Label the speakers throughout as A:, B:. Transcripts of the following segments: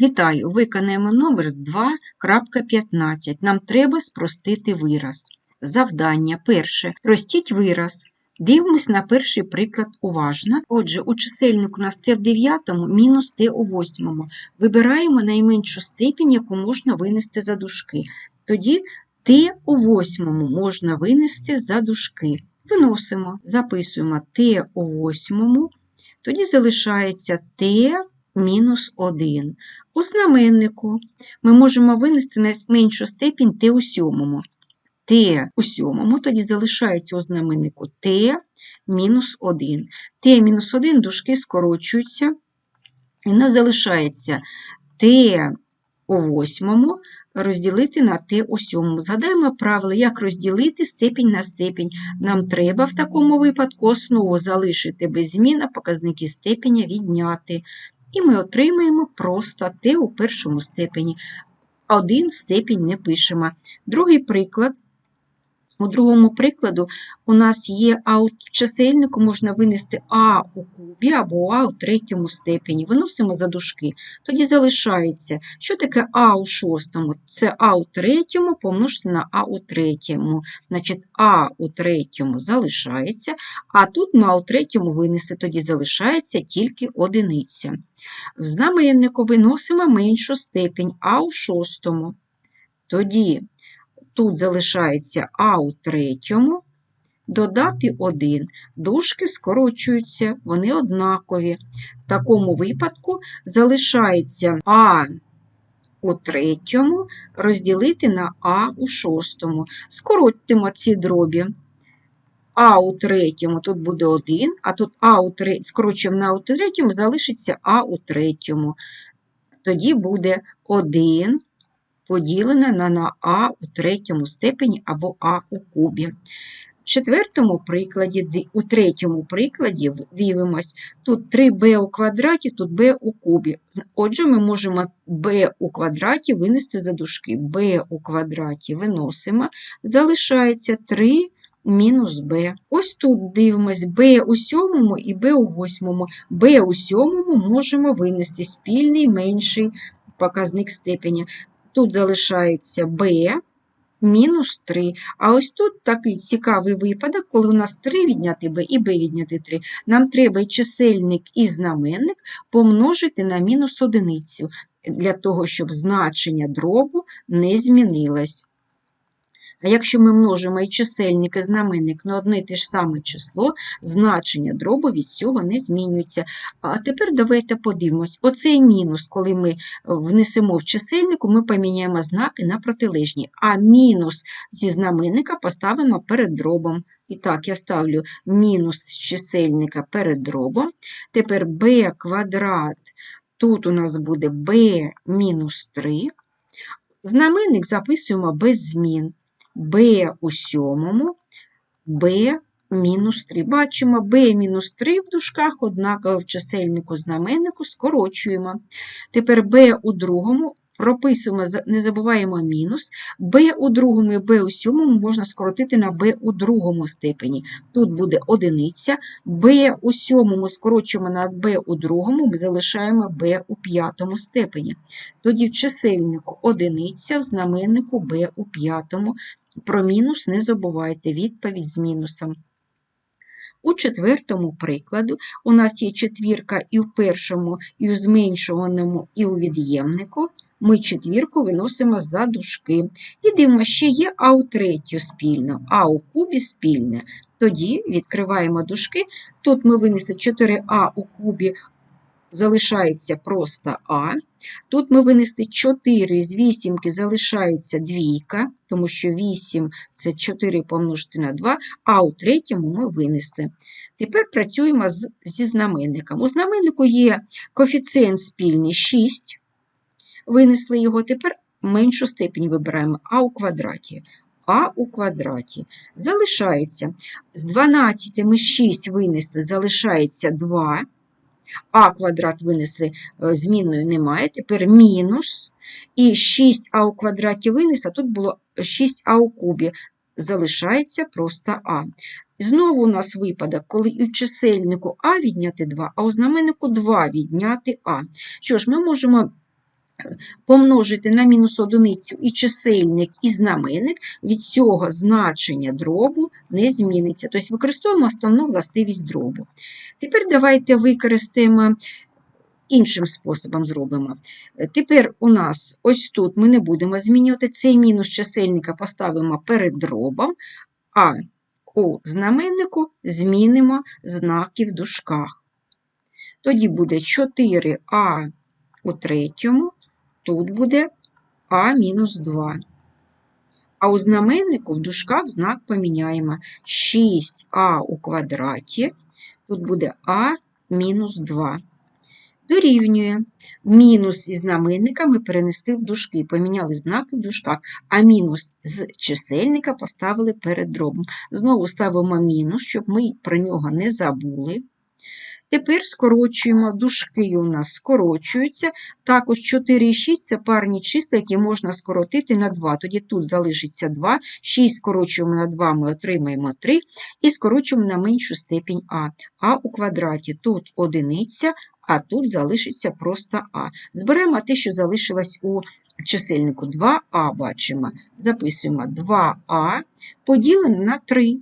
A: Вітаю! Виконаємо номер 2.15. Нам треба спростити вираз. Завдання перше. Простіть вираз. Дивимось на перший приклад уважно. Отже, у чисельнику нас t в 9 мінус t у 8. Вибираємо найменшу степінь, яку можна винести за дужки. Тоді t у 8 можна винести за дужки. Виносимо, записуємо t у 8, тоді залишається t мінус 1. У знаменнику ми можемо винести найменшу степінь t у сьомому. t у сьомому, тоді залишається у знаменнику t мінус 1. t мінус 1 дужки скорочуються, і нас залишається t у восьмому розділити на t у сьомому. Згадаємо правило, як розділити степінь на степінь. Нам треба в такому випадку основу залишити без змін, а показники степеня відняти. І ми отримаємо просто те у першому степені. Один степінь не пишемо. Другий приклад. У другому прикладу у нас є а у чисельнику можна винести а у кубі або а у третьому степені. Виносимо за дужки. Тоді залишається, що таке а у шостому? Це а у третьому помножити на а у третьому. Значить, а у третьому залишається, а тут ми а у третьому винести, тоді залишається тільки одиниця. В знаменнику виносимо меншу степінь а у шостому. Тоді Тут залишається А у третьому, додати 1. Дужки скорочуються, вони однакові. В такому випадку залишається А у третьому розділити на А у шостому. Скоротимо ці дробі. А у третьому тут буде 1, а тут А у третьому, скорочуємо на у третьому, залишиться А у третьому. Тоді буде 1 поділена на, а у третьому степені або а у кубі. В четвертому прикладі, у третьому прикладі дивимось, тут 3b у квадраті, тут b у кубі. Отже, ми можемо b у квадраті винести за дужки. b у квадраті виносимо, залишається 3 мінус b. Ось тут дивимось b у сьомому і b у восьмому. b у сьомому можемо винести спільний менший показник степеня. Тут залишається b мінус 3. А ось тут такий цікавий випадок, коли у нас 3 відняти b і b відняти 3. Нам треба чисельник, і знаменник помножити на мінус одиницю, для того, щоб значення дробу не змінилось. А якщо ми множимо і чисельник, і знаменник на одне і те ж саме число, значення дробу від цього не змінюється. А тепер давайте подивимось: оцей мінус, коли ми внесемо в чисельнику, ми поміняємо знаки на протилежні, а мінус зі знаменника поставимо перед дробом. І так, я ставлю мінус з чисельника перед дробом. Тепер b квадрат, тут у нас буде b мінус 3. Знаменник записуємо без змін b у сьомому, b мінус 3. Бачимо b мінус 3 в дужках, однаково в чисельнику знаменнику скорочуємо. Тепер b у другому. Прописуємо, не забуваємо мінус. b у другому і b у сьомому можна скоротити на b у другому степені. Тут буде одиниця, b у сьомому скорочуємо на b у другому, залишаємо b у п'ятому степені. Тоді в чисельнику одиниця, в знаменнику b у п'ятому про мінус не забувайте відповідь з мінусом. У четвертому прикладу у нас є четвірка і в першому, і у зменшуваному, і у від'ємнику. Ми четвірку виносимо за дужки. І дивимося, ще є А у третю спільно, А у кубі спільне. Тоді відкриваємо дужки. Тут ми винесли 4А у кубі залишається просто А. Тут ми винесли 4 з вісімки залишається двійка, тому що 8 це 4 помножити на 2, а у третьому ми винесли. Тепер працюємо зі знаменником. У знаменнику є коефіцієнт спільний 6. Винесли його, тепер меншу степінь вибираємо А у квадраті. А у квадраті. Залишається з 12 ми 6 винесли, залишається 2 а квадрат винесли е, змінною немає, тепер мінус. І 6а у квадраті винесли, тут було 6а у кубі. Залишається просто А. Знову у нас випадок, коли у чисельнику А відняти 2, а у знаменнику 2 відняти А. Що ж, ми можемо помножити на мінус одиницю і чисельник, і знаменник, від цього значення дробу не зміниться. Тобто використовуємо основну властивість дробу. Тепер давайте використаємо іншим способом зробимо. Тепер у нас ось тут ми не будемо змінювати цей мінус чисельника поставимо перед дробом, а у знаменнику змінимо знаки в дужках. Тоді буде 4а у третьому, тут буде а мінус 2. А у знаменнику в дужках знак поміняємо 6а у квадраті, тут буде а мінус 2. Дорівнює. Мінус із знаменника ми перенесли в дужки, поміняли знаки в дужках, а мінус з чисельника поставили перед дробом. Знову ставимо мінус, щоб ми про нього не забули. Тепер скорочуємо, дужки у нас скорочуються. Також 4 і 6 це парні числа, які можна скоротити на 2. Тоді тут залишиться 2, 6 скорочуємо на 2, ми отримаємо 3, і скорочуємо на меншу степінь а. А у квадраті тут одиниця, а тут залишиться просто а. Зберемо те, що залишилось у чисельнику 2а, бачимо. Записуємо 2а поділено на 3.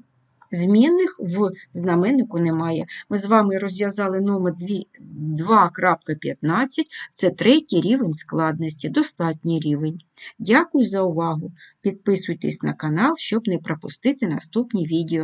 A: Змінних в знаменнику немає. Ми з вами розв'язали номер 2.15, це третій рівень складності, достатній рівень. Дякую за увагу. Підписуйтесь на канал, щоб не пропустити наступні відео.